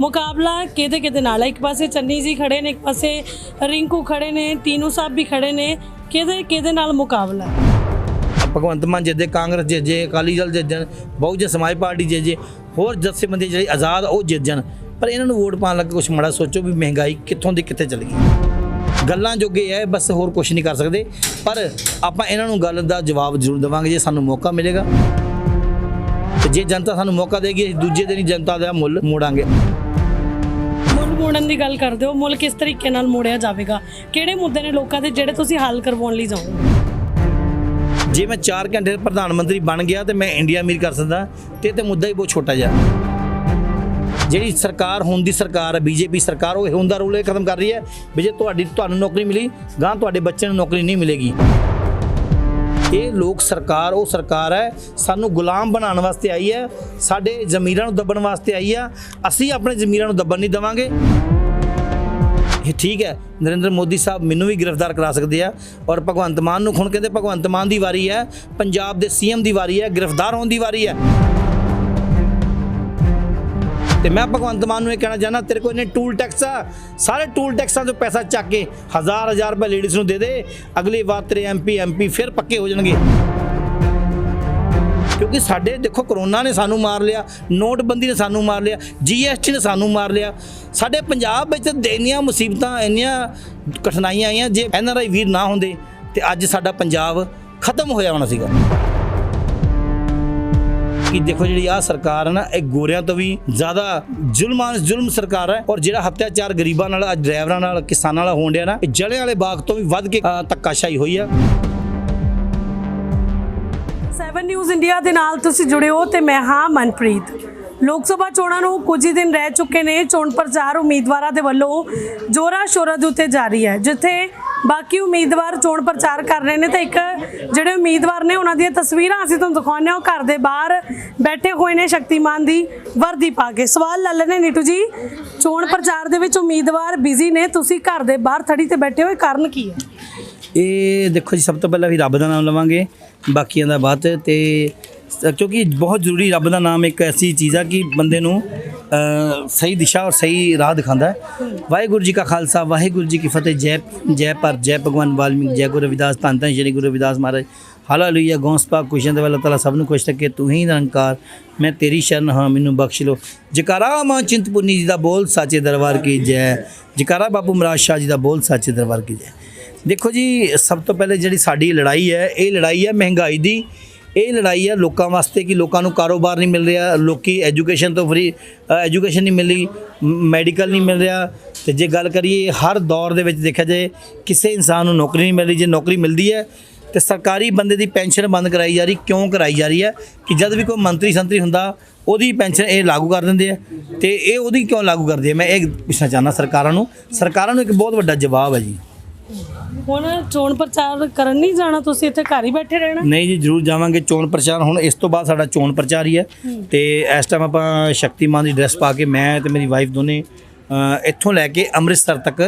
ਮੁਕਾਬਲਾ ਕਿਹਦੇ ਕਿਹਦੇ ਨਾਲ ਹੈ ਇੱਕ ਪਾਸੇ ਚੰਨੀ ਜੀ ਖੜੇ ਨੇ, ਇੱਕ ਪਾਸੇ ਰਿੰਕੂ ਖੜੇ ਨੇ ਤੀਨੂ ਸਾਹਿਬ ਵੀ ਖੜੇ ਨੇ। ਕਿਹਦੇ ਕਿਹਦੇ ਨਾਲ ਮੁਕਾਬਲਾ? ਹੈ ਭਗਵੰਤ ਮਾਨ ਜਿੱਦੇ, ਕਾਂਗਰਸ ਜਿੱਤ ਜੇ ਅਕਾਲੀ ਦਲ ਜਿੱਤ ਜਾਣ ਬਹੁਜਨ ਸਮਾਜ ਪਾਰਟੀ ਜਿੱਤ ਜੇ ਹੋਰ ਜਥੇਬੰਦੀ ਜਿਹੜੇ ਆਜ਼ਾਦ ਉਹ ਜਿੱਤ ਜਾਣ ਪਰ ਇਹਨਾਂ ਨੂੰ ਵੋਟ ਪਾਉਣ ਲੱਗ ਕੁਝ ਮਾੜਾ ਸੋਚੋ ਵੀ ਮਹਿੰਗਾਈ ਕਿੱਥੋਂ ਦੀ ਕਿੱਥੇ ਚਲੀ ਗਈ। ਗੱਲਾਂ ਜੋਗੇ ਹੈ ਬਸ ਹੋਰ ਕੁਝ ਨਹੀਂ ਕਰ ਸਕਦੇ। ਪਰ ਆਪਾਂ ਇਹਨਾਂ ਨੂੰ ਗੱਲ ਦਾ ਜਵਾਬ ਜ਼ਰੂਰ ਦੇਵਾਂਗੇ, ਜੇ ਸਾਨੂੰ ਮੌਕਾ ਮਿਲੇਗਾ। ਤੇ ਜੇ ਜਨਤਾ ਸਾਨੂੰ ਮੌਕਾ ਦੇਗੀ ਦੂਜੇ ਦਿਨ ਹੀ ਜਨਤਾ ਦਾ ਮੁੱਲ ਮੋੜਾਂਗੇ। ਮੁੱਲ ਦੀ ਗੱਲ ਕਰਦੇ ਹੋ, ਮੁੱਲ ਕਿਸ ਤਰੀਕੇ ਨਾਲ ਮੋੜਿਆ ਜਾਵੇਗਾ? ਕਿਹੜੇ ਮੁੱਦੇ ਨੇ ਲੋਕਾਂ ਦੇ ਜਿਹੜੇ ਤੁਸੀਂ ਹੱਲ ਕਰਵਾਉਣ ਲਈ ਜਾਓਗੇ? ਜੇ ਮੈਂ 4 ਘੰਟੇ ਪ੍ਰਧਾਨ ਮੰਤਰੀ ਬਣ ਗਿਆ ਤੇ ਮੈਂ ਇੰਡੀਆ ਅਮੀਰ ਕਰ ਸਕਦਾ, ਤੇ ਤੇ ਮੁੱਦਾ ਹੀ ਬਹੁਤ ਛੋਟਾ ਜਿਹਾ। ਜਿਹੜੀ ਸਰਕਾਰ, ਹੁਣ ਦੀ ਸਰਕਾਰ ਹੈ, ਬੀਜੇਪੀ ਸਰਕਾਰ, ਉਹ ਹੁੰਦਾ ਰੂਲ ਇਹ ਖਤਮ ਕਰ ਰਹੀ ਹੈ ਵੀ ਜੇ ਤੁਹਾਡੀ, ਤੁਹਾਨੂੰ ਨੌਕਰੀ ਮਿਲੀ ਗਾਂ ਤੁਹਾਡੇ ਬੱਚਿਆਂ ਨੂੰ ਨੌਕਰੀ ਨਹੀਂ ਮਿਲੇਗੀ। ਇਹ ਲੋਕ ਸਰਕਾਰ, ਉਹ ਸਰਕਾਰ ਹੈ, ਸਾਨੂੰ ਗੁਲਾਮ ਬਣਾਉਣ ਵਾਸਤੇ ਆਈ ਹੈ, ਸਾਡੇ ਜ਼ਮੀਰਾਂ ਨੂੰ ਦੱਬਣ ਵਾਸਤੇ ਆਈ ਆ, ਅਸੀਂ ਆਪਣੇ ਜ਼ਮੀਰਾਂ ਨੂੰ ਦੱਬਣ ਨਹੀਂ ਦੇਵਾਂਗੇ। ਇਹ ਠੀਕ ਹੈ, ਨਰਿੰਦਰ ਮੋਦੀ ਸਾਹਿਬ ਮੈਨੂੰ ਵੀ ਗ੍ਰਿਫਤਾਰ ਕਰਾ ਸਕਦੇ ਆ, ਔਰ ਭਗਵੰਤ ਮਾਨ ਨੂੰ ਹੁਣ ਕਹਿੰਦੇ ਭਗਵੰਤ ਮਾਨ ਦੀ ਵਾਰੀ ਹੈ, ਪੰਜਾਬ ਦੇ ਸੀਐਮ ਦੀ ਵਾਰੀ ਹੈ, ਗ੍ਰਿਫਤਾਰ ਹੋਣ ਦੀ ਵਾਰੀ ਹੈ। ਤੇ ਮੈਂ ਭਗਵੰਤ ਮਾਨ ਨੂੰ ਇਹ ਕਹਿਣਾ ਚਾਹੁੰਦਾ, ਤੇਰੇ ਕੋਲ ਨੇ ਟੂਲ ਟੈਕਸ ਆ, ਸਾਰੇ ਟੂਲ ਟੈਕਸਾਂ ਤੋਂ ਪੈਸਾ ਚੱਕ ਕੇ ਹਜ਼ਾਰ ਹਜ਼ਾਰ ਰੁਪਏ ਲੇਡੀਜ਼ ਨੂੰ ਦੇ ਦੇ, ਅਗਲੀ ਵਾਰ ਤੇਰੇ ਐਮਪੀ ਐਮਪੀ ਫਿਰ ਪੱਕੇ ਹੋ ਜਾਣਗੇ। ਕਿਉਂਕਿ ਸਾਡੇ, ਦੇਖੋ ਕਰੋਨਾ ਨੇ ਸਾਨੂੰ ਮਾਰ ਲਿਆ, ਨੋਟਬੰਦੀ ਨੇ ਸਾਨੂੰ ਮਾਰ ਲਿਆ ਜੀਐਸਟੀ ਨੇ ਸਾਨੂੰ ਮਾਰ ਲਿਆ। ਸਾਡੇ ਪੰਜਾਬ ਵਿੱਚ ਤਾਂ ਇੰਨੀਆਂ ਮੁਸੀਬਤਾਂ, ਇੰਨੀਆਂ ਕਠਿਨਾਈਆਂ ਆਈਆਂ, ਜੇ ਐਨਆਰਆਈ ਵੀਰ ਨਾ ਹੁੰਦੇ, ਤੇ ਅੱਜ ਸਾਡਾ ਪੰਜਾਬ ਖਤਮ ਹੋਇਆ ਹੋਣਾ ਸੀਗਾ। ਕਿ ਦੇਖੋ ਜਿਹੜੀ ਆ ਸਰਕਾਰ ਹੈ ਨਾ ਇਹ ਗੋਰਿਆਂ ਤੋਂ ਵੀ ਜ਼ਿਆਦਾ ਜ਼ੁਲਮਾਨ ਜ਼ੁਲਮ ਸਰਕਾਰ ਹੈ ਔਰ ਜਿਹੜਾ ਹੱਤਿਆਚਾਰ ਗਰੀਬਾਂ ਨਾਲ ਅੱਜ ਡਰਾਈਵਰਾਂ ਨਾਲ ਕਿਸਾਨਾਂ ਨਾਲ ਹੋਣ ਡਿਆ ਨਾ ਇਹ ਜਲੇ ਵਾਲੇ ਬਾਗ ਤੋਂ ਵੀ ਵੱਧ ਕੇ ਅ, ਧੱਕਾਸ਼ਾਹੀ ਹੋਈ ਆ। 7 ਨਿਊਜ਼ ਇੰਡੀਆ ਦੇ ਨਾਲ ਤੁਸੀਂ ਜੁੜੇ ਹੋ ਤੇ ਮੈਂ ਹਾਂ ਮਨਪ੍ਰੀਤ। ਲੋਕ ਸਭਾ ਚੋਣਾਂ ਨੂੰ ਕੁਝ ਹੀ ਦਿਨ ਰਹਿ ਚੁੱਕੇ ਨੇ ਚੋਣ ਪ੍ਰਚਾਰ ਉਮੀਦਵਾਰਾਂ ਦੇ ਵੱਲੋਂ ਜੋਰਾ ਸ਼ੋਰਾ ਦੇ ਉੱਤੇ ਜਾਰੀ ਹੈ ਜਿੱਥੇ ਬਾਕੀ ਉਮੀਦਵਾਰ ਚੋਣ ਪ੍ਰਚਾਰ ਕਰ ਰਹੇ ਨੇ ਤੇ ਇੱਕ ਜਿਹੜੇ ਉਮੀਦਵਾਰ ਨੇ ਉਹਨਾਂ ਦੀਆਂ ਤਸਵੀਰਾਂ ਅਸੀਂ ਤੁਹਾਨੂੰ ਦਿਖਾਉਂਦੇ ਹਾਂ। ਉਹ ਘਰ ਦੇ ਬਾਹਰ ਬੈਠੇ ਹੋਏ ਨੇ ਸ਼ਕਤੀਮਾਨ ਦੀ ਵਰਦੀ ਪਾ ਕੇ। ਸਵਾਲ ਲੈ ਲੈਣੇ ਨੀਟੂ ਜੀ, ਚੋਣ ਪ੍ਰਚਾਰ ਦੇ ਵਿੱਚ ਉਮੀਦਵਾਰ ਬਿਜ਼ੀ ਨੇ, ਤੁਸੀਂ ਘਰ ਦੇ ਬਾਹਰ ਥੜੀ ਤੇ ਬੈਠੇ ਹੋਏ, ਕਾਰਨ ਕੀ ਹੈ? ਇਹ ਦੇਖੋ ਜੀ, ਸਭ ਤੋਂ ਪਹਿਲਾਂ ਵੀ ਰੱਬ ਦਾ ਨਾਮ ਲਵਾਂਗੇ, ਬਾਕੀਆਂ ਦਾ ਬਾਅਦ 'ਚ ਤੇ ਕਿਉਂਕਿ ਬਹੁਤ ਜ਼ਰੂਰੀ ਰੱਬ ਦਾ ਨਾਮ ਇੱਕ ਐਸੀ ਚੀਜ਼ ਆ ਕਿ ਬੰਦੇ ਨੂੰ ਸਹੀ ਦਿਸ਼ਾ ਔਰ ਸਹੀ ਰਾਹ ਦਿਖਾਉਂਦਾ ਹੈ। ਵਾਹਿਗੁਰੂ ਜੀ ਕਾ ਖਾਲਸਾ, ਵਾਹਿਗੁਰੂ ਜੀ ਕੀ ਫਤਿਹ। ਜੈ ਜੈ ਪਰ ਜੈ ਭਗਵਾਨ ਵਾਲਮੀਕ, ਜੈ ਗੁਰੂ ਰਵਿਦਾਸ ਧੰਨ ਧੰਨ, ਸ਼੍ਰੀ ਗੁਰੂ ਰਵਿਦਾਸ ਮਹਾਰਾਜ। ਹਾਲੇਲੂਇਆ, ਗੌਂਸ ਪਾਕ ਕੁਸ਼ਨ ਦੇ ਵਾਲਾ ਤਾਲਾ ਸਭ ਨੂੰ ਖੁਸ਼ ਰੱਖੇ। ਤੂੰ ਹੀ ਨਿਰੰਕਾਰ, ਮੈਂ ਤੇਰੀ ਸ਼ਰਨ, ਹਾਂ, ਮੈਨੂੰ ਬਖਸ਼ ਲੋ ਜਕਾਰਾ ਮਾਂ ਚਿੰਤਪੁਰਨੀ ਜੀ ਦਾ ਬੋਲ ਸਾਚੇ ਦਰਬਾਰ ਕੀ ਜੈ। ਜਕਾਰਾ ਬਾਪੂ ਮਹਾਰਾਜ ਸ਼ਾਹ ਜੀ ਦਾ ਬੋਲ ਸਾਚੇ ਦਰਬਾਰ ਕੀ ਜੈ। ਦੇਖੋ ਜੀ, ਸਭ ਤੋਂ ਪਹਿਲੇ ਜਿਹੜੀ ਸਾਡੀ ਲੜਾਈ ਹੈ, ਇਹ ਲੜਾਈ ਹੈ ਮਹਿੰਗਾਈ ਦੀ। ਇਹ ਲੜਾਈ ਹੈ ਲੋਕਾਂ ਵਾਸਤੇ ਕਿ ਲੋਕਾਂ ਨੂੰ ਕਾਰੋਬਾਰ ਨਹੀਂ ਮਿਲ ਰਿਹਾ, ਲੋਕੀ ਐਜੂਕੇਸ਼ਨ ਤੋਂ ਫਰੀ ਐਜੂਕੇਸ਼ਨ ਨਹੀਂ ਮਿਲੀ ਮੈਡੀਕਲ ਨਹੀਂ ਮਿਲ ਰਿਹਾ। ਤੇ ਜੇ ਗੱਲ ਕਰੀਏ, ਹਰ ਦੌਰ ਦੇ ਵਿੱਚ ਦੇਖਿਆ ਜਾਏ, ਕਿਸੇ ਇਨਸਾਨ ਨੂੰ ਨੌਕਰੀ ਨਹੀਂ ਮਿਲ ਰਹੀ, ਜੇ ਨੌਕਰੀ ਮਿਲਦੀ ਹੈ, ਤੇ ਸਰਕਾਰੀ ਬੰਦੇ ਦੀ ਪੈਨਸ਼ਨ ਬੰਦ ਕਰਾਈ ਜਾ ਰਹੀ, ਕਿਉਂ ਕਰਾਈ ਜਾ ਰਹੀ ਹੈ? ਕਿ ਜਦ ਵੀ ਕੋਈ ਮੰਤਰੀ ਸੰਤਰੀ ਹੁੰਦਾ, ਉਹਦੀ ਪੈਨਸ਼ਨ ਇਹ ਲਾਗੂ ਕਰ ਦਿੰਦੇ ਆ। ਤੇ ਇਹ ਉਹਦੀ ਕਿਉਂ ਲਾਗੂ ਕਰਦੇ ਆ? ਮੈਂ ਇਹ ਪੁੱਛਣਾ ਚਾਹੁੰਦਾ ਸਰਕਾਰਾਂ ਨੂੰ। ਸਰਕਾਰਾਂ ਨੂੰ ਇੱਕ ਬਹੁਤ ਵੱਡਾ ਜਵਾਬ ਹੈ ਜੀ। ਹੁਣ ਚੋਣ ਪ੍ਰਚਾਰ ਕਰਨ ਨਹੀਂ ਜਾਣਾ ਤੁਸੀਂ ਇੱਥੇ ਘਰ ਹੀ ਬੈਠੇ ਰਹਿਣਾ। ਨਹੀਂ ਜੀ ਜਰੂਰ ਜਾਵਾਂਗੇ ਚੋਣ ਪ੍ਰਚਾਰ। ਹੁਣ ਇਸ ਤੋਂ ਬਾਅਦ ਸਾਡਾ ਚੋਣ ਪ੍ਰਚਾਰ ਹੀ ਹੈ। ਤੇ ਇਸ ਟਾਈਮ ਆਪਾਂ ਸ਼ਕਤੀਮਾਨ ਦੀ ਡਰੈਸ ਪਾ ਕੇ ਮੈਂ ਤੇ ਮੇਰੀ ਵਾਈਫ ਦੋਨੇ ਇੱਥੋਂ ਲੈ ਕੇ ਅੰਮ੍ਰਿਤਸਰ ਤੱਕ